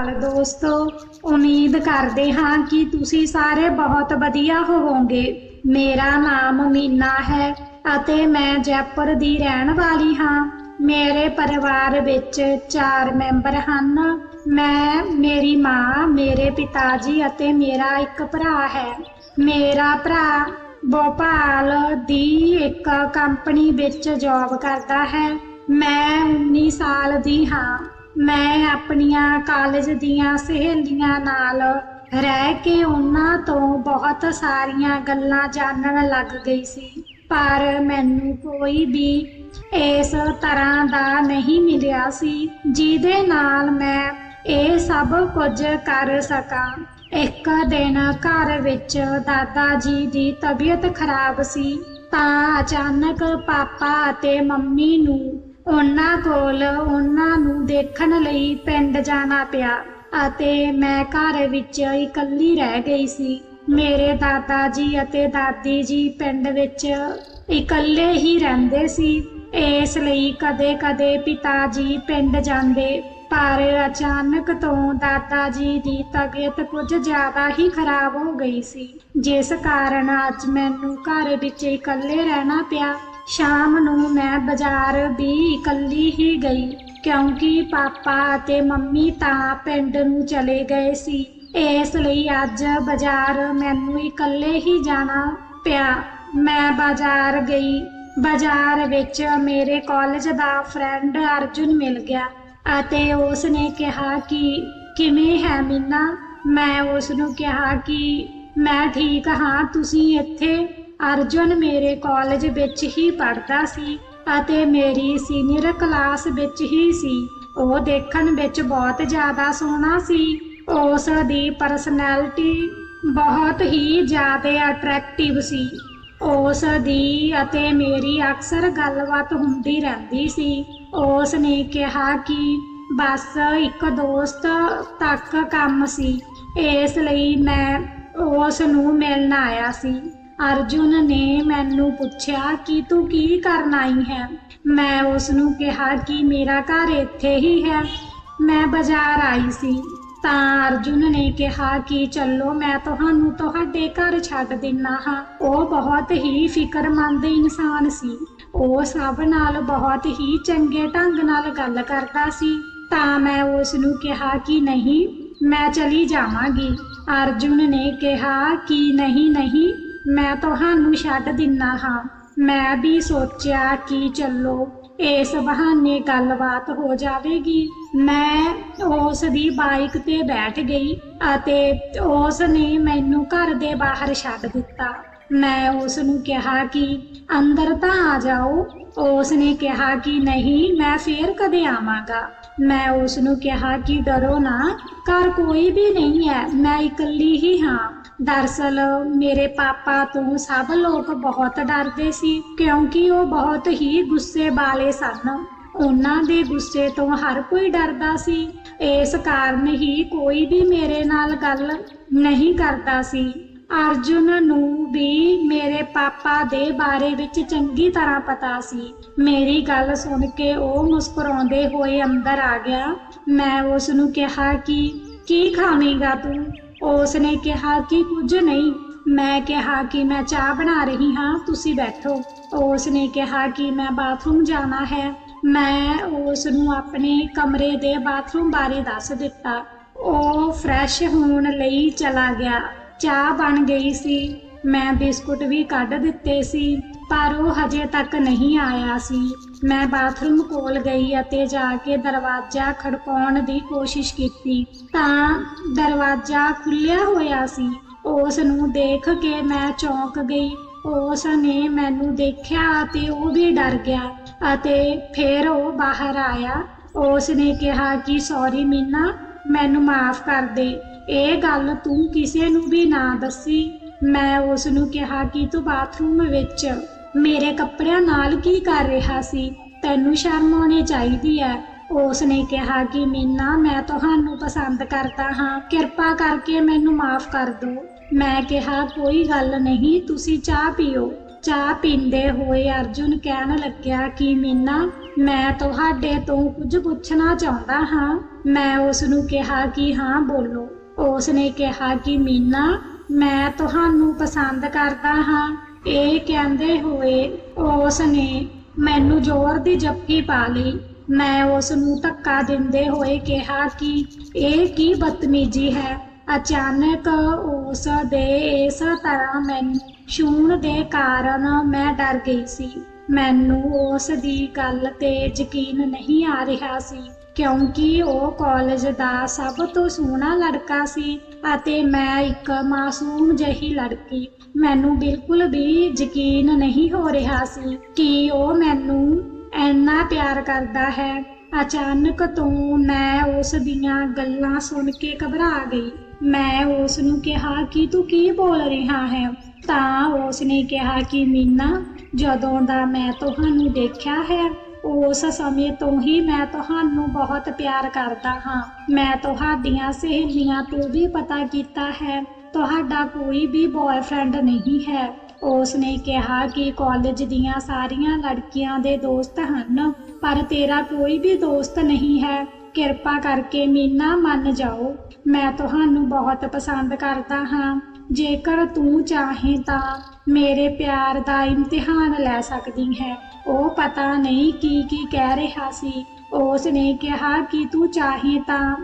ਹਾਲ ਦੋਸਤੋ, ਉਮੀਦ ਕਰਦੇ ਹਾਂ ਕਿ ਤੁਸੀਂ ਸਾਰੇ ਬਹੁਤ ਵਧੀਆ ਹੋਵੋਗੇ। ਮੇਰਾ ਨਾਮ ਮੀਨਾ ਹੈ ਅਤੇ ਮੈਂ ਜੈਪੁਰ ਦੀ ਰਹਿਣ ਵਾਲੀ ਹਾਂ। ਮੇਰੇ ਪਰਿਵਾਰ ਵਿੱਚ ਚਾਰ ਮੈਂਬਰ ਹਨ। ਮੈਂ, ਮੇਰੀ ਮਾਂ, ਮੇਰੇ ਪਿਤਾ ਜੀ ਅਤੇ ਮੇਰਾ ਇੱਕ ਭਰਾ ਹੈ। ਮੇਰਾ ਭਰਾ ਭੋਪਾਲ ਦੀ ਇੱਕ ਕੰਪਨੀ ਵਿੱਚ ਜੌਬ ਕਰਦਾ ਹੈ। ਮੈਂ 19 ਸਾਲ ਦੀ ਹਾਂ। ਮੈਂ ਆਪਣੀਆਂ ਕਾਲਜ ਦੀਆਂ ਸਹੇਲੀਆਂ ਨਾਲ ਰਹਿ ਕੇ ਉਹਨਾਂ ਤੋਂ ਬਹੁਤ ਸਾਰੀਆਂ ਗੱਲਾਂ ਜਾਣਨ ਲੱਗ ਗਈ ਸੀ। ਪਰ ਮੈਨੂੰ ਕੋਈ ਵੀ ਇਸ ਤਰ੍ਹਾਂ ਦਾ ਨਹੀਂ ਮਿਲਿਆ ਸੀ, ਜਿਹਦੇ ਨਾਲ ਮੈਂ ਇਹ ਸਭ ਕੁਝ ਕਰ ਸਕਾਂ। ਇੱਕ ਦਿਨ ਘਰ ਵਿੱਚ ਦਾਦਾ ਜੀ ਦੀ ਤਬੀਅਤ ਖਰਾਬ ਸੀ, ਤਾਂ ਅਚਾਨਕ ਪਾਪਾ ਅਤੇ ਮੰਮੀ ਨੂੰ ਉਹਨਾਂ ਕੋਲ ਉਹਨਾਂ ਨੂੰ ਦੇਖਣ ਲਈ ਪਿੰਡ ਜਾਣਾ ਪਿਆ ਅਤੇ ਮੈਂ ਘਰ ਵਿੱਚ ਇਕੱਲੀ ਰਹਿ ਗਈ ਸੀ। ਮੇਰੇ ਦਾਦਾ ਜੀ ਅਤੇ ਦਾਦੀ ਜੀ ਪਿੰਡ ਵਿੱਚ ਇਕੱਲੇ ਹੀ ਰਹਿੰਦੇ ਸੀ। ਇਸ ਲਈ ਕਦੇ-ਕਦੇ ਪਿਤਾ ਜੀ ਪਿੰਡ ਜਾਂਦੇ, ਪਰ ਅਚਾਨਕ ਤੋਂ ਦਾਦਾ ਜੀ ਦੀ ਤਬੀਅਤ ਕੁਝ ਜ਼ਿਆਦਾ ਹੀ ਖਰਾਬ ਹੋ ਗਈ ਸੀ, ਜਿਸ ਕਾਰਨ ਅੱਜ ਮੈਨੂੰ ਘਰ ਵਿੱਚ ਇਕੱਲੇ ਰਹਿਣਾ ਪਿਆ। ਸ਼ਾਮ ਨੂੰ ਮੈਂ ਬਾਜ਼ਾਰ ਵੀ ਇਕੱਲੀ ਹੀ ਗਈ, ਕਿਉਂਕਿ ਪਾਪਾ ਅਤੇ ਮੰਮੀ ਤਾਂ ਪਿੰਡ ਨੂੰ ਚਲੇ ਗਏ ਸੀ। ਇਸ ਲਈ ਅੱਜ ਬਾਜ਼ਾਰ ਮੈਨੂੰ ਇਕੱਲੇ ਹੀ ਜਾਣਾ ਪਿਆ। ਮੈਂ ਬਾਜ਼ਾਰ ਗਈ। ਬਾਜ਼ਾਰ ਵਿੱਚ ਮੇਰੇ ਕਾਲਜ ਦਾ ਫਰੈਂਡ ਅਰਜੁਨ ਮਿਲ ਗਿਆ ਅਤੇ ਉਸ ਨੇ ਕਿਹਾ ਕਿ, ਕਿਵੇਂ ਹੈ ਮੀਨਾ? ਮੈਂ ਉਸ ਨੂੰ ਕਿਹਾ ਕਿ, ਮੈਂ ਠੀਕ ਹਾਂ, ਤੁਸੀਂ ਇੱਥੇ? ਅਰਜੁਨ ਮੇਰੇ ਕਾਲਜ ਵਿੱਚ ਹੀ ਪੜ੍ਹਦਾ ਸੀ ਅਤੇ ਮੇਰੀ ਸੀਨੀਅਰ ਕਲਾਸ ਵਿੱਚ ਹੀ ਸੀ। ਉਹ ਦੇਖਣ ਵਿੱਚ ਬਹੁਤ ਜ਼ਿਆਦਾ ਸੋਹਣਾ ਸੀ। ਉਸ ਦੀ ਪਰਸਨੈਲਿਟੀ ਬਹੁਤ ਹੀ ਜ਼ਿਆਦਾ ਅਟਰੈਕਟਿਵ ਸੀ। ਉਸ ਦੀ ਅਤੇ ਮੇਰੀ ਅਕਸਰ ਗੱਲਬਾਤ ਹੁੰਦੀ ਰਹਿੰਦੀ ਸੀ। ਉਸ ਨੇ ਕਿਹਾ ਕਿ ਬਸ ਇੱਕ ਦੋਸਤ ਤੱਕ ਕੰਮ ਸੀ। ਇਸ ਲਈ ਮੈਂ ਉਸ ਨੂੰ ਮਿਲਣ ਆਇਆ ਸੀ। ਅਰਜੁਨ ਨੇ ਮੈਨੂੰ ਪੁੱਛਿਆ ਕਿ ਤੂੰ ਕੀ ਕਰਨ ਆਈ ਹੈ? ਮੈਂ ਉਸ ਨੂੰ ਕਿਹਾ ਕਿ ਮੇਰਾ ਘਰ ਇੱਥੇ ਹੀ ਹੈ। ਮੈਂ ਬਾਜ਼ਾਰ ਆਈ ਸੀ। ਤਾਂ ਅਰਜੁਨ ਨੇ ਕਿਹਾ ਕਿ ਚੱਲੋ, ਮੈਂ ਤੁਹਾਨੂੰ ਤੁਹਾਡੇ ਘਰ ਛੱਡ ਦਿੰਨਾ ਹਾਂ। ਉਹ ਬਹੁਤ ਹੀ ਫਿਕਰਮੰਦ ਇਨਸਾਨ ਸੀ। ਉਹ ਸਭ ਨਾਲ ਬਹੁਤ ਹੀ ਚੰਗੇ ਢੰਗ ਨਾਲ ਗੱਲ ਕਰਦਾ ਸੀ। ਤਾਂ ਮੈਂ ਉਸ ਨੂੰ ਕਿਹਾ ਕਿ ਨਹੀਂ, ਮੈਂ ਚਲੀ ਜਾਵਾਂਗੀ। ਅਰਜੁਨ ਨੇ ਕਿਹਾ ਕਿ ਨਹੀਂ ਨਹੀਂ। ਮੈਂ ਤੁਹਾਨੂੰ ਛੱਡ ਦਿੰਨਾ ਹਾਂ। ਮੈਂ ਵੀ ਸੋਚਿਆ ਕਿ ਚੱਲੋ, ਇਸ ਬਹਾਨੇ ਗੱਲਬਾਤ ਹੋ ਜਾਵੇਗੀ। ਮੈਂ ਉਸ ਦੀ ਬਾਈਕ ਤੇ ਬੈਠ ਗਈ ਅਤੇ ਉਸ ਨੇ ਮੈਨੂੰ ਘਰ ਦੇ ਬਾਹਰ ਛੱਡ ਦਿੱਤਾ। ਮੈਂ ਉਸ ਨੂੰ ਕਿਹਾ ਕਿ ਅੰਦਰ ਤਾਂ ਆ ਜਾਓ। ਉਸ ਨੇ ਕਿਹਾ ਕਿ ਨਹੀਂ, ਮੈਂ ਫੇਰ ਕਦੇ ਆਵਾਂਗਾ। ਮੈਂ ਉਸ ਨੂੰ ਕਿਹਾ ਕਿ ਡਰੋ ਨਾ, ਘਰ ਕੋਈ ਵੀ ਨਹੀਂ ਹੈ, ਮੈਂ ਇਕੱਲੀ ਹੀ ਹਾਂ। ਦਰਸਲ ਮੇਰੇ ਪਾਪਾ ਤੋਂ ਸਭ ਲੋਕ ਬਹੁਤ ਡਰਦੇ ਸੀ, ਕਿਉਂਕਿ ਉਹ ਬਹੁਤ ਹੀ ਗੁੱਸੇ ਵਾਲੇ ਸਨ। ਉਹਨਾਂ ਦੇ ਗੁੱਸੇ ਤੋਂ ਹਰ ਕੋਈ ਡਰਦਾ ਸੀ। ਇਸ ਕਾਰਨ ਹੀ ਕੋਈ ਵੀ ਮੇਰੇ ਨਾਲ ਗੱਲ ਨਹੀਂ ਕਰਦਾ ਸੀ। ਅਰਜੁਨ ਨੂੰ ਵੀ ਮੇਰੇ ਪਾਪਾ ਦੇ ਬਾਰੇ ਵਿੱਚ ਚੰਗੀ ਤਰ੍ਹਾਂ ਪਤਾ ਸੀ। ਮੇਰੀ ਗੱਲ ਸੁਣ ਕੇ ਉਹ ਮੁਸਕਰਾਉਂਦੇ ਹੋਏ ਅੰਦਰ ਆ ਗਿਆ। ਮੈਂ ਉਸ ਨੂੰ ਕਿਹਾ ਕਿ, ਕੀ ਖਾਵੇਂਗਾ ਤੂੰ? ਉਸ ਨੇ ਕਿਹਾ ਕਿ ਕੁਝ ਨਹੀਂ। ਮੈਂ ਕਿਹਾ ਕਿ ਮੈਂ ਚਾਹ ਬਣਾ ਰਹੀ ਹਾਂ, ਤੁਸੀਂ ਬੈਠੋ। ਉਸ ਨੇ ਕਿਹਾ ਕਿ ਮੈਂ ਬਾਥਰੂਮ ਜਾਣਾ ਹੈ। ਮੈਂ ਉਸ ਨੂੰ ਆਪਣੇ ਕਮਰੇ ਦੇ ਬਾਥਰੂਮ ਬਾਰੇ ਦੱਸ ਦਿੱਤਾ। ਉਹ ਫਰੈਸ਼ ਹੋਣ ਲਈ ਚਲਾ ਗਿਆ। ਚਾਹ ਬਣ ਗਈ ਸੀ। ਮੈਂ ਬਿਸਕੁਟ ਵੀ ਕੱਢ ਦਿੱਤੇ ਸੀ। ਪਰ ਉਹ ਹਜੇ ਤੱਕ ਨਹੀਂ ਆਇਆ ਸੀ। ਮੈਂ ਬਾਥਰੂਮ ਕੋਲ ਗਈ ਅਤੇ ਜਾ ਕੇ ਦਰਵਾਜ਼ਾ ਖੜਕਾਉਣ ਦੀ ਕੋਸ਼ਿਸ਼ ਕੀਤੀ ਤਾਂ ਦਰਵਾਜ਼ਾ ਖੁੱਲਿਆ ਹੋਇਆ ਸੀ। ਉਸ ਨੂੰ ਦੇਖ ਕੇ ਮੈਂ ਚੌਂਕ ਗਈ। ਉਸ ਨੇ ਮੈਨੂੰ ਦੇਖਿਆ ਅਤੇ ਉਹ ਵੀ ਡਰ ਗਿਆ ਅਤੇ ਫਿਰ ਉਹ ਬਾਹਰ ਆਇਆ। ਉਸ ਨੇ ਕਿਹਾ ਕਿ, ਸੌਰੀ ਮੀਨਾ, ਮੈਨੂੰ ਮਾਫ ਕਰ ਦੇ। ਇਹ ਗੱਲ ਤੂੰ ਕਿਸੇ ਨੂੰ ਵੀ ਨਾ ਦੱਸੀ। ਮੈਂ ਉਸ ਨੂੰ ਕਿਹਾ ਕਿ, ਤੂੰ ਬਾਥਰੂਮ ਵਿੱਚ ਮੇਰੇ ਕੱਪੜਿਆਂ ਨਾਲ ਕੀ ਕਰ ਰਿਹਾ ਸੀ? ਤੈਨੂੰ ਸ਼ਰਮ ਆਉਣੀ ਚਾਹੀਦੀ ਹੈ ਉਸ ਨੇ ਕਿਹਾ ਕਿ ਮੀਨਾ, ਮੈਂ ਤੁਹਾਨੂੰ ਪਸੰਦ ਕਰਦਾ ਹਾਂ। ਕਿਰਪਾ ਕਰਕੇ ਮੈਨੂੰ ਮਾਫ ਕਰ ਦਿਓ। ਮੈਂ ਕਿਹਾ, ਕੋਈ ਗੱਲ ਨਹੀਂ, ਤੁਸੀਂ ਚਾਹ ਪੀਓ। ਚਾਹ ਪੀਂਦੇ ਹੋਏ ਅਰਜੁਨ ਕਹਿਣ ਲੱਗਿਆ ਕਿ ਮੀਨਾ, ਮੈਂ ਤੁਹਾਡੇ ਤੋਂ ਕੁਝ ਪੁੱਛਣਾ ਚਾਹੁੰਦਾ ਹਾਂ। ਮੈਂ ਉਸ ਨੂੰ ਕਿਹਾ ਕਿ ਹਾਂ, ਬੋਲੋ। ਉਸ ਨੇ ਕਿਹਾ ਕਿ ਮੀਨਾ, ਮੈਂ ਤੁਹਾਨੂੰ ਪਸੰਦ ਕਰਦਾ ਹਾਂ। ਇਹ ਕਹਿੰਦੇ ਹੋਏ ਉਸ ਨੇ ਮੈਨੂੰ ਜ਼ੋਰ ਦੀ ਜੱਫੀ ਪਾ ਲਈ। ਮੈਂ ਉਸ ਨੂੰ ਧੱਕਾ ਦਿੰਦੇ ਹੋਏ ਕਿਹਾ ਕਿ ਇਹ ਕੀ ਬਦਤਮੀਜੀ ਹੈ? ਅਚਾਨਕ ਉਸ ਦੇ ਇਸ ਤਰ੍ਹਾਂ ਮੈਨੂੰ ਛੂਣ ਦੇ ਕਾਰਨ ਮੈਂ ਡਰ ਗਈ ਸੀ। ਮੈਨੂੰ ਉਸ ਦੀ ਗੱਲ ਤੇ ਯਕੀਨ ਨਹੀਂ ਆ ਰਿਹਾ ਸੀ। ਕਿਉਂਕਿ ਉਹ ਕਾਲਜ ਦਾ ਸਭ ਤੋਂ ਸੋਹਣਾ ਲੜਕਾ ਸੀ ਅਤੇ ਮੈਂ ਇੱਕ ਮਾਸੂਮ ਜਿਹੀ ਲੜਕੀ। ਮੈਨੂੰ ਬਿਲਕੁਲ ਵੀ ਯਕੀਨ ਨਹੀਂ ਹੋ ਰਿਹਾ ਸੀ ਕਿ ਉਹ ਮੈਨੂੰ ਇੰਨਾ ਪਿਆਰ ਕਰਦਾ ਹੈ। ਅਚਾਨਕ ਤੋਂ ਮੈਂ ਉਸ ਦੀਆਂ ਗੱਲਾਂ ਸੁਣ ਕੇ ਘਬਰਾ ਗਈ। ਮੈਂ ਉਸ ਨੂੰ ਕਿਹਾ, ਕਿ ਤੂੰ ਕੀ ਬੋਲ ਰਿਹਾ ਹੈ? ਤਾਂ ਉਸ ਨੇ ਕਿਹਾ ਕਿ, ਮੀਨਾ, ਜਦੋਂ ਦਾ ਮੈਂ ਤੁਹਾਨੂੰ ਦੇਖਿਆ ਹੈ ਉਸ ਸਮੇਂ ਤੋਂ ਹੀ ਮੈਂ ਤੁਹਾਨੂੰ ਬਹੁਤ ਪਿਆਰ ਕਰਦਾ ਹਾਂ। ਮੈਂ ਤੁਹਾਡੀਆਂ ਸਹੇਲੀਆਂ ਤੋਂ ਵੀ ਪਤਾ ਕੀਤਾ ਹੈ, ਤੁਹਾਡਾ ਕੋਈ ਵੀ ਬॉयਫ੍ਰੈਂਡ ਨਹੀਂ ਹੈ। ਉਸ ਨੇ ਕਿਹਾ ਕਿ ਕਾਲਜ ਦੀਆਂ ਸਾਰੀਆਂ ਲੜਕੀਆਂ ਦੇ ਦੋਸਤ ਹਨ, ਪਰ ਤੇਰਾ ਕੋਈ ਵੀ ਦੋਸਤ ਨਹੀਂ ਹੈ। ਕਿਰਪਾ ਕਰਕੇ ਮੀਨਾ ਮੰਨ ਜਾਓ। ਮੈਂ ਤੁਹਾਨੂੰ ਬਹੁਤ ਪਸੰਦ ਕਰਦਾ ਹਾਂ। ਜੇਕਰ ਤੂੰ ਚਾਹੇ ਤਾਂ ਮੇਰੇ ਪਿਆਰ ਦਾ ਇਮਤਿਹਾਨ ਲੈ ਸਕਦੀ ਹੈ। ਉਹ ਪਤਾ ਨਹੀਂ ਕੀ ਕੀ ਕਹਿ ਰਿਹਾ ਸੀ। ਉਸ ਨੇ ਕਿਹਾ ਕਿ ਤੂੰ ਚਾਹੇ ਤਾਂ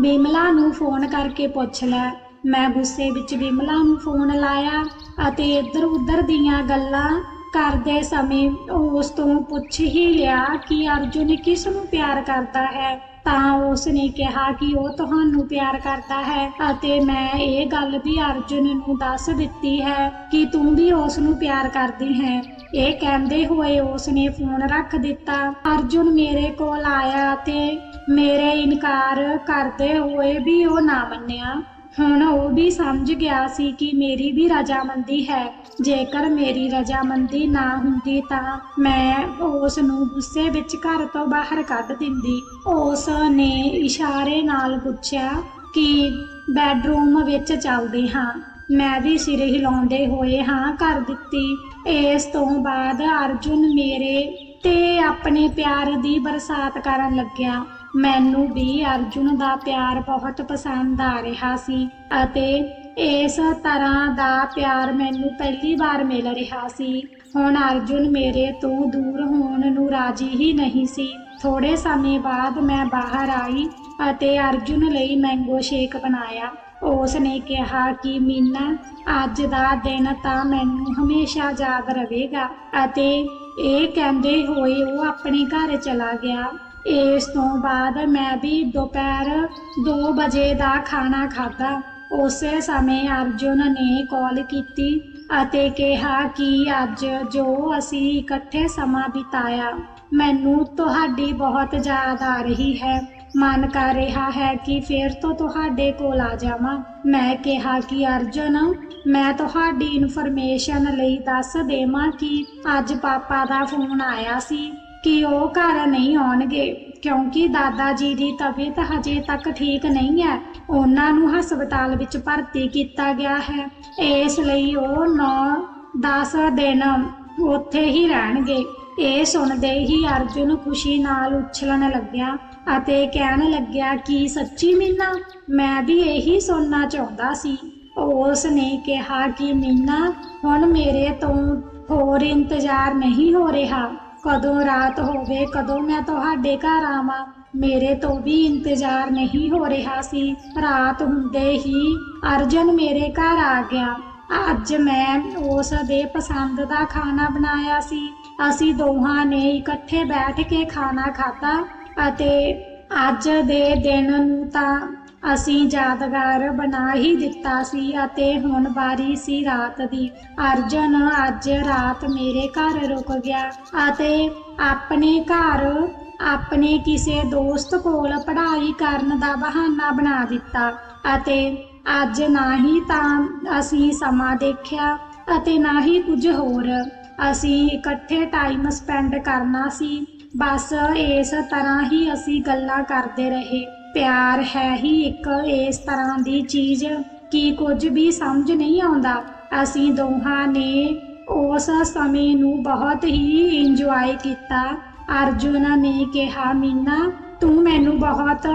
ਬਿਮਲਾ ਨੂੰ ਫੋਨ ਕਰਕੇ ਪੁੱਛ ਲੈ। ਮੈਂ ਗੁੱਸੇ ਵਿੱਚ ਬਿਮਲਾ ਨੂੰ ਫੋਨ ਲਾਇਆ ਅਤੇ ਇੱਧਰ ਉੱਧਰ ਦੀਆਂ ਗੱਲਾਂ ਕਰਦੇ ਸਮੇਂ ਉਸ ਤੋਂ ਪੁੱਛ ਹੀ ਲਿਆ ਕਿ ਅਰਜੁਨ ਕਿਸ ਨੂੰ ਪਿਆਰ ਕਰਦਾ ਹੈ। ਤਾਂ ਉਸ ਨੇ ਕਿਹਾ ਕਿ ਉਹ ਤੁਹਾਨੂੰ ਪਿਆਰ ਕਰਦਾ ਹੈ ਅਤੇ ਮੈਂ ਇਹ ਗੱਲ ਵੀ ਅਰਜੁਨ ਨੂੰ ਦੱਸ ਦਿੱਤੀ ਹੈ ਕਿ ਤੂੰ ਵੀ ਉਸ ਨੂੰ ਪਿਆਰ ਕਰਦੀ ਹੈ। ਇਹ ਕਹਿੰਦੇ ਹੋਏ ਉਸ ਨੇ ਫੋਨ ਰੱਖ ਦਿੱਤਾ। ਅਰਜੁਨ ਮੇਰੇ ਕੋਲ ਆਇਆ ਅਤੇ ਮੇਰੇ ਇਨਕਾਰ ਕਰਦੇ ਹੋਏ ਵੀ ਉਹ ਨਾ ਮੰਨਿਆ। ਹੁਣ ਉਹ ਵੀ ਸਮਝ ਗਿਆ ਸੀ ਕਿ ਮੇਰੀ ਵੀ ਰਜਾਮੰਦੀ ਹੈ। ਜੇਕਰ ਮੇਰੀ ਰਜਾਮੰਦੀ ਨਾ ਹੁੰਦੀ ਤਾਂ ਮੈਂ ਉਸ ਨੂੰ ਗੁੱਸੇ ਵਿੱਚ ਘਰ ਤੋਂ ਬਾਹਰ ਕੱਢ ਦਿੰਦੀ। ਉਸ ਨੇ ਇਸ਼ਾਰੇ ਨਾਲ ਪੁੱਛਿਆ ਕਿ ਬੈੱਡਰੂਮ ਵਿੱਚ ਚੱਲਦੇ ਹਾਂ। ਮੈਂ ਵੀ ਸਿਰ ਹਿਲਾਉਂਦੇ ਹੋਏ ਹਾਂ ਕਰ ਦਿੱਤੀ। ਇਸ ਤੋਂ ਬਾਅਦ ਅਰਜੁਨ ਮੇਰੇ ਤੇ ਆਪਣੇ ਪਿਆਰ ਦੀ ਬਰਸਾਤ ਕਰਨ ਲੱਗਿਆ। ਮੈਨੂੰ ਵੀ ਅਰਜੁਨ ਦਾ ਪਿਆਰ ਬਹੁਤ ਪਸੰਦ ਆ ਰਿਹਾ ਸੀ ਅਤੇ ਇਸ ਤਰ੍ਹਾਂ ਦਾ ਪਿਆਰ ਮੈਨੂੰ ਪਹਿਲੀ ਵਾਰ ਮਿਲ ਰਿਹਾ ਸੀ। ਹੁਣ ਅਰਜੁਨ ਮੇਰੇ ਤੋਂ ਦੂਰ ਹੋਣ ਨੂੰ ਰਾਜੀ ਹੀ ਨਹੀਂ ਸੀ। ਥੋੜੇ ਸਮੇਂ ਬਾਅਦ ਮੈਂ ਬਾਹਰ ਆਈ ਅਤੇ ਅਰਜੁਨ ਲਈ ਮੈਂਗੋ ਸ਼ੇਕ ਬਣਾਇਆ। ਉਸ ਨੇ ਕਿਹਾ ਕਿ, ਮੀਨਾ, ਅੱਜ ਦਾ ਦਿਨ ਤਾਂ ਮੈਨੂੰ ਹਮੇਸ਼ਾ ਯਾਦ ਰਹੇਗਾ। ਅਤੇ ਇਹ ਕਹਿੰਦੇ ਹੋਏ ਉਹ ਆਪਣੇ ਘਰ ਚਲਾ ਗਿਆ। ਇਸ ਤੋਂ ਬਾਅਦ ਮੈਂ ਵੀ ਦੁਪਹਿਰ 2 ਵਜੇ ਦਾ ਖਾਣਾ ਖਾਧਾ। ਉਸੇ ਸਮੇਂ ਅਰਜੁਨ ਨੇ ਕਾਲ ਕੀਤੀ ਅਤੇ ਕਿਹਾ ਕਿ ਅੱਜ ਜੋ ਅਸੀਂ ਇਕੱਠੇ ਸਮਾਂ ਬਿਤਾਇਆ, ਮੈਨੂੰ ਤੁਹਾਡੀ ਬਹੁਤ ਯਾਦ ਆ ਰਹੀ ਹੈ। ਮਨ ਕਰ ਰਿਹਾ ਹੈ ਕਿ ਫੇਰ ਤੋਂ ਤੁਹਾਡੇ ਕੋਲ ਆ ਜਾਵਾਂ। ਮੈਂ ਕਿਹਾ ਕਿ ਅਰਜੁਨ, ਮੈਂ ਤੁਹਾਡੀ ਇਨਫੋਰਮੇਸ਼ਨ ਲਈ ਦੱਸ ਦੇਵਾਂ ਕਿ ਅੱਜ ਪਾਪਾ ਦਾ ਫੋਨ ਆਇਆ ਸੀ। ਕਿ ਉਹ ਘਰ ਨਹੀਂ ਆਉਣਗੇ, ਕਿਉਂਕਿ ਦਾਦਾ ਜੀ ਦੀ ਤਬੀਅਤ ਹਜੇ ਤੱਕ ਠੀਕ ਨਹੀਂ ਹੈ। ਉਹਨਾਂ ਨੂੰ ਹਸਪਤਾਲ ਵਿੱਚ ਭਰਤੀ ਕੀਤਾ ਗਿਆ ਹੈ। ਇਸ ਲਈ ਉਹ 9-10 ਦਿਨ ਉੱਥੇ ਹੀ ਰਹਿਣਗੇ। ਇਹ ਸੁਣਦੇ ਹੀ ਅਰਜੁਨ ਖੁਸ਼ੀ ਨਾਲ ਉਛਲਣ ਲੱਗਿਆ ਅਤੇ ਕਹਿਣ ਲੱਗਿਆ ਕਿ, ਸੱਚੀ ਮੀਨਾ, ਮੈਂ ਵੀ ਇਹੀ ਸੁਣਨਾ ਚਾਹੁੰਦਾ ਸੀ। ਉਸ ਨੇ ਕਿਹਾ ਕਿ, ਮੀਨਾ, ਹੁਣ ਮੇਰੇ ਤੋਂ ਹੋਰ ਇੰਤਜ਼ਾਰ ਨਹੀਂ ਹੋ ਰਿਹਾ। ਕਦੋਂ ਰਾਤ ਹੋਵੇ, ਕਦੋਂ ਮੈਂ ਤੁਹਾਡੇ ਘਰ ਆਵਾਂ। ਮੇਰੇ ਤੋਂ ਵੀ ਇੰਤਜ਼ਾਰ ਨਹੀਂ ਹੋ ਰਿਹਾ ਸੀ। ਰਾਤ ਹੁੰਦੇ ਹੀ ਅਰਜਨ ਮੇਰੇ ਘਰ ਆ ਗਿਆ। ਅੱਜ ਮੈਂ ਉਸ ਦੇ ਪਸੰਦ ਦਾ ਖਾਣਾ ਬਣਾਇਆ ਸੀ। ਅਸੀਂ ਦੋਹਾਂ ਨੇ ਇਕੱਠੇ ਬੈਠ ਕੇ ਖਾਣਾ ਖਾਧਾ ਅਤੇ ਅੱਜ ਦੇ ਦਿਨ ਨੂੰ ਤਾਂ ਅਸੀਂ ਯਾਦਗਾਰ ਬਣਾ ਹੀ ਦਿੱਤਾ ਸੀ ਅਤੇ ਹੁਣ ਵਾਰੀ ਸੀ ਰਾਤ ਦੀ। ਅਰਜਨ ਅੱਜ ਰਾਤ ਮੇਰੇ ਘਰ ਰੁਕ ਗਿਆ ਅਤੇ ਆਪਣੇ ਘਰ, ਆਪਣੇ ਕਿਸੇ ਦੋਸਤ ਕੋਲ ਪੜ੍ਹਾਈ ਕਰਨ ਦਾ ਬਹਾਨਾ ਬਣਾ ਦਿੱਤਾ ਅਤੇ ਅੱਜ ਨਾ ਹੀ ਤਾਂ ਅਸੀਂ ਸਮਾਂ ਦੇਖਿਆ ਅਤੇ ਨਾ ਹੀ ਕੁਝ ਹੋਰ। ਅਸੀਂ ਇਕੱਠੇ ਟਾਈਮ ਸਪੈਂਡ ਕਰਨਾ ਸੀ। ਬਸ ਇਸ ਤਰ੍ਹਾਂ ਹੀ ਅਸੀਂ ਗੱਲਾਂ ਕਰਦੇ ਰਹੇ। ਪਿਆਰ ਹੈ ਹੀ ਇੱਕ, ਇਸ ਤਰ੍ਹਾਂ ਦੀ ਚੀਜ਼ ਕਿ ਕੁਝ ਵੀ ਸਮਝ ਨਹੀਂ ਆਉਂਦਾ। ਅਸੀਂ ਦੋਹਾਂ ਨੇ ਉਸ ਸਮੇਂ ਨੂੰ ਬਹੁਤ ਹੀ ਇੰਜੋਏ ਕੀਤਾ। ਅਰਜੁਨ ਨੇ ਕਿਹਾ, ਮੀਨਾ, ਤੂੰ ਮੈਨੂੰ ਬਹੁਤ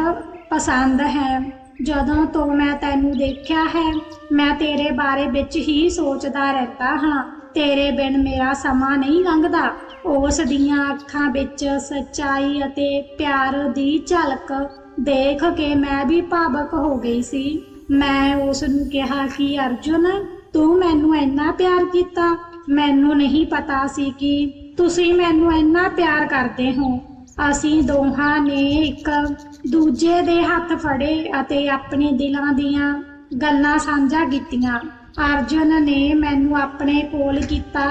ਪਸੰਦ ਹੈ। ਜਦੋਂ ਤੋਂ ਮੈਂ ਤੈਨੂੰ ਦੇਖਿਆ ਹੈ, ਮੈਂ ਤੇਰੇ ਬਾਰੇ ਵਿੱਚ ਹੀ ਸੋਚਦਾ ਰਹਿੰਦਾ ਹਾਂ। ਤੇਰੇ ਬਿਨ ਮੇਰਾ ਸਮਾਂ ਨਹੀਂ ਲੰਘਦਾ। ਉਸ ਦੀਆਂ ਅੱਖਾਂ ਵਿੱਚ ਸੱਚਾਈ ਅਤੇ ਪਿਆਰ ਦੀ ਝਲਕ ਦੇਖ ਕੇ ਮੈਂ ਵੀ ਭਾਵਕ ਹੋ ਗਈ ਸੀ। ਮੈਂ ਉਸ ਨੂੰ ਕਿਹਾ ਕਿ, ਅਰਜੁਨ, ਤੂੰ ਮੈਨੂੰ ਇੰਨਾ ਪਿਆਰ ਕੀਤਾ। ਮੈਨੂੰ ਨਹੀਂ ਪਤਾ ਸੀ ਕਿ ਤੁਸੀਂ ਮੈਨੂੰ ਇੰਨਾ ਪਿਆਰ ਕਰਦੇ ਹੋ। ਅਸੀਂ ਦੋਹਾਂ ਨੇ ਇੱਕ ਦੂਜੇ ਦੇ ਹੱਥ ਫੜੇ ਅਤੇ ਆਪਣੇ ਦਿਲਾਂ ਦੀਆਂ ਗੱਲਾਂ ਸਾਂਝਾ ਕੀਤੀਆਂ। ਅਰਜੁਨ ਨੇ ਮੈਨੂੰ ਆਪਣੇ ਕੋਲ ਕੀਤਾ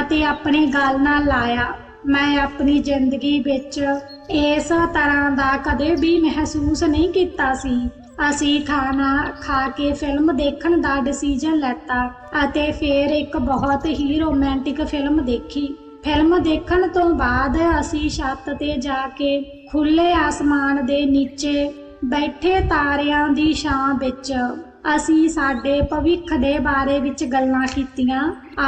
ਅਤੇ ਆਪਣੇ ਗੱਲ ਨਾਲ ਲਾਇਆ। ਮੈਂ ਆਪਣੀ ਜ਼ਿੰਦਗੀ ਵਿੱਚ ਇਸ ਤਰ੍ਹਾਂ ਦਾ ਕਦੇ ਵੀ ਮਹਿਸੂਸ ਨਹੀਂ ਕੀਤਾ ਸੀ। ਅਸੀਂ ਖਾਣਾ ਖਾ ਕੇ ਫਿਲਮ ਦੇਖਣ ਦਾ ਡਿਸੀਜਨ ਲੈਤਾ ਅਤੇ ਫਿਰ ਇੱਕ ਬਹੁਤ ਹੀ ਰੋਮਾਂਟਿਕ ਫਿਲਮ ਦੇਖੀ। ਫਿਲਮ ਦੇਖਣ ਤੋਂ ਬਾਅਦ ਅਸੀਂ ਛੱਤ ਤੇ ਜਾ ਕੇ ਖੁੱਲੇ ਆਸਮਾਨ ਦੇ ਨੀਚੇ ਬੈਠੇ ਤਾਰਿਆਂ ਦੀ ਛਾਂ ਵਿੱਚ, ਅਸੀਂ ਸਾਡੇ ਭਵਿੱਖ ਦੇ ਬਾਰੇ ਵਿੱਚ ਗੱਲਾਂ ਕੀਤੀਆਂ।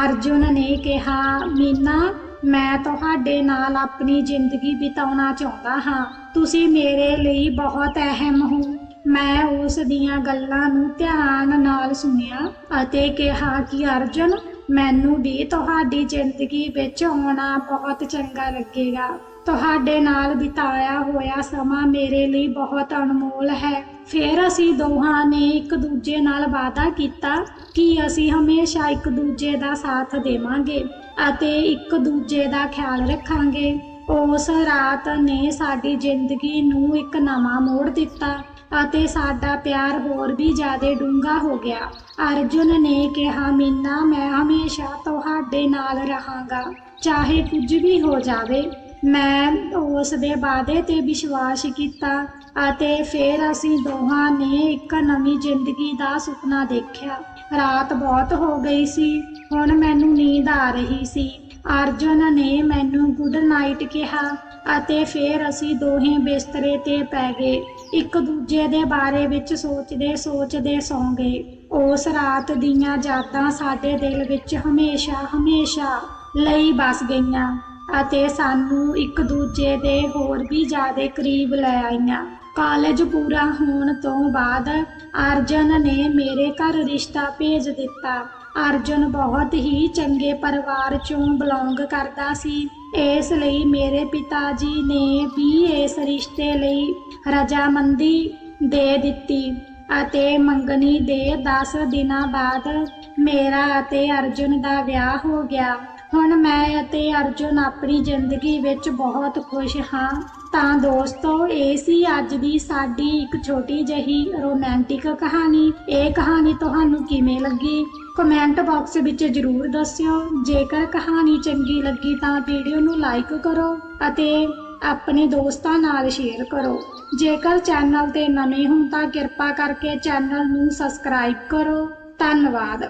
ਅਰਜੁਨ ਨੇ ਕਿਹਾ, ਮੀਨਾ ਮੈਂ ਤੁਹਾਡੇ ਨਾਲ ਆਪਣੀ ਜ਼ਿੰਦਗੀ ਬਿਤਾਉਣਾ ਚਾਹੁੰਦਾ ਹਾਂ। ਤੁਸੀਂ ਮੇਰੇ ਲਈ ਬਹੁਤ ਅਹਿਮ ਹੋ। ਮੈਂ ਉਸ ਦੀਆਂ ਗੱਲਾਂ ਨੂੰ ਧਿਆਨ ਨਾਲ ਸੁਣਿਆ ਅਤੇ ਕਿਹਾ ਕਿ, ਅਰਜੁਨ, ਮੈਨੂੰ ਵੀ ਤੁਹਾਡੀ ਜ਼ਿੰਦਗੀ ਵਿੱਚ ਆਉਣਾ ਬਹੁਤ ਚੰਗਾ ਲੱਗੇਗਾ। ਤੁਹਾਡੇ ਨਾਲ ਬਿਤਾਇਆ ਹੋਇਆ ਸਮਾਂ ਮੇਰੇ ਲਈ ਬਹੁਤ ਅਨਮੋਲ ਹੈ। ਫਿਰ ਅਸੀਂ ਦੋਹਾਂ ਨੇ ਇੱਕ ਦੂਜੇ ਨਾਲ ਵਾਅਦਾ ਕੀਤਾ ਕਿ ਅਸੀਂ ਹਮੇਸ਼ਾ ਇੱਕ ਦੂਜੇ ਦਾ ਸਾਥ ਦੇਵਾਂਗੇ ਅਤੇ ਇੱਕ ਦੂਜੇ ਦਾ ਖਿਆਲ ਰੱਖਾਂਗੇ। ਉਸ ਰਾਤ ਨੇ ਸਾਡੀ ਜ਼ਿੰਦਗੀ ਨੂੰ ਇੱਕ ਨਵਾਂ ਮੋੜ ਦਿੱਤਾ ਅਤੇ ਸਾਡਾ ਪਿਆਰ ਹੋਰ ਵੀ ਜ਼ਿਆਦਾ ਡੂੰਘਾ ਹੋ ਗਿਆ। ਅਰਜੁਨ ਨੇ ਕਿਹਾ, ਮੀਨਾ, ਮੈਂ ਹਮੇਸ਼ਾ ਤੁਹਾਡੇ ਨਾਲ ਰਹਾਂਗਾ, ਚਾਹੇ ਕੁਝ ਵੀ ਹੋ ਜਾਵੇ। ਮੈਂ ਉਸ ਦੇ ਵਾਅਦੇ ਤੇ ਵਿਸ਼ਵਾਸ ਕੀਤਾ ਅਤੇ ਫਿਰ ਅਸੀਂ ਦੋਹਾਂ ਨੇ ਇੱਕ ਨਵੀਂ ਜ਼ਿੰਦਗੀ ਦਾ ਸੁਪਨਾ ਦੇਖਿਆ। ਰਾਤ ਬਹੁਤ ਹੋ ਗਈ ਸੀ, ਹੁਣ ਮੈਨੂੰ ਨੀਂਦ ਆ ਰਹੀ ਸੀ। ਅਰਜੁਨ ਨੇ ਮੈਨੂੰ ਗੁੱਡ ਨਾਈਟ ਕਿਹਾ ਅਤੇ ਫਿਰ ਅਸੀਂ ਦੋਹੇ ਬਿਸਤਰੇ ਤੇ ਪੈ ਗਏ। ਇੱਕ ਦੂਜੇ ਦੇ ਬਾਰੇ ਵਿੱਚ ਸੋਚਦੇ ਸੋਚਦੇ ਸੌਂ ਗਏ। ਉਸ ਰਾਤ ਦੀਆਂ ਯਾਦਾਂ ਸਾਡੇ ਦਿਲ ਵਿੱਚ ਹਮੇਸ਼ਾ ਹਮੇਸ਼ਾ ਲਈ ਬਸ ਗਈਆਂ। ਅਤੇ ਸਾਨੂੰ ਇੱਕ ਦੂਜੇ ਦੇ ਹੋਰ ਵੀ ਜ਼ਿਆਦਾ ਕਰੀਬ ਲੈ ਆਈਆਂ। ਕਾਲਜ ਪੂਰਾ ਹੋਣ ਤੋਂ ਬਾਅਦ ਅਰਜਨ ਨੇ ਮੇਰੇ ਘਰ ਰਿਸ਼ਤਾ ਭੇਜ ਦਿੱਤਾ। ਅਰਜਨ ਬਹੁਤ ਹੀ ਚੰਗੇ ਪਰਿਵਾਰ ਚੋਂ ਬਿਲੋਂਗ ਕਰਦਾ ਸੀ। ਇਸ ਲਈ ਮੇਰੇ ਪਿਤਾ ਜੀ ਨੇ ਵੀ ਇਸ ਰਿਸ਼ਤੇ ਲਈ ਰਜਾਮੰਦੀ ਦੇ ਦਿੱਤੀ ਅਤੇ ਮੰਗਣੀ ਦੇ 10 ਦਿਨਾਂ ਬਾਅਦ ਮੇਰਾ ਅਤੇ ਅਰਜੁਨ ਦਾ ਵਿਆਹ ਹੋ ਗਿਆ। ਹੁਣ ਮੈਂ ਅਤੇ ਅਰਜੁਨ ਆਪਣੀ ਜ਼ਿੰਦਗੀ ਵਿੱਚ ਬਹੁਤ ਖੁਸ਼ ਹਾਂ। ਤਾਂ ਦੋਸਤੋ, ਇਹ ਸੀ ਅੱਜ ਦੀ ਸਾਡੀ ਇੱਕ ਛੋਟੀ ਜਿਹੀ ਰੋਮਾਂਟਿਕ ਕਹਾਣੀ। ਇਹ ਕਹਾਣੀ ਤੁਹਾਨੂੰ ਕਿਵੇਂ ਲੱਗੀ? ਕਮੈਂਟ ਬਾਕਸ ਵਿੱਚ ਜਰੂਰ ਦੱਸਿਓ। ਜੇਕਰ ਕਹਾਣੀ ਚੰਗੀ ਲੱਗੀ ਤਾਂ ਵੀਡੀਓ ਨੂੰ ਲਾਈਕ ਕਰੋ ਅਤੇ ਆਪਣੇ ਦੋਸਤਾਂ ਨਾਲ ਸ਼ੇਅਰ ਕਰੋ। ਜੇਕਰ ਚੈਨਲ ਤੇ ਨਵੇਂ ਹੋ ਤਾਂ ਕਿਰਪਾ ਕਰਕੇ ਚੈਨਲ ਨੂੰ ਸਬਸਕ੍ਰਾਈਬ ਕਰੋ। ਧੰਨਵਾਦ।